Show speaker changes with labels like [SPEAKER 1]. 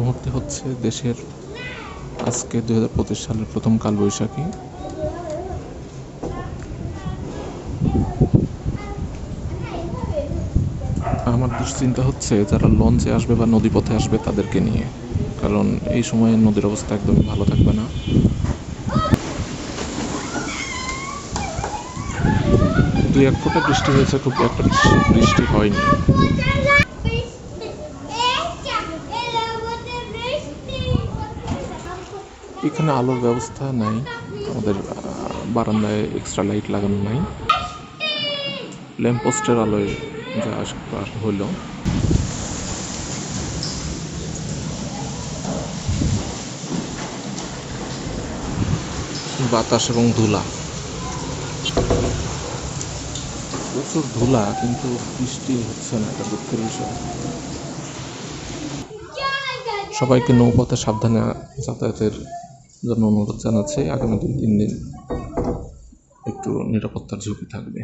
[SPEAKER 1] মুহূর্তে হচ্ছে দেশের আজকে দু হাজার পঁচিশ সালের প্রথম কালবৈশাখী। আমার দুশ্চিন্তা হচ্ছে যারা লঞ্চে আসবে বা নদীপথে আসবে তাদেরকে নিয়ে, কারণ এই সময়ে নদীর অবস্থা একদমই ভালো থাকবে না। দুই এক ফোঁটা বৃষ্টি হয়েছে, খুব একটা বৃষ্টি হয়নি। এখানে আলোর ব্যবস্থা নাই, আমাদের বারান্দায় এক্সট্রা লাইট লাগানো নাই। ল্যাম্পপোস্টের আলোয় যা আসবার হলো। বাতাস এবং ধুলা। প্রচুর ধুলা, কিন্তু বৃষ্টি হচ্ছে না এটা দুঃখের বিষয়। সবাইকে নৌপথে সাবধানে যাতায়াতের জন্য অনুরোধ জানাচ্ছি আগামী দুই তিন দিন একটু নিরাপত্তার ঝুঁকি থাকবে।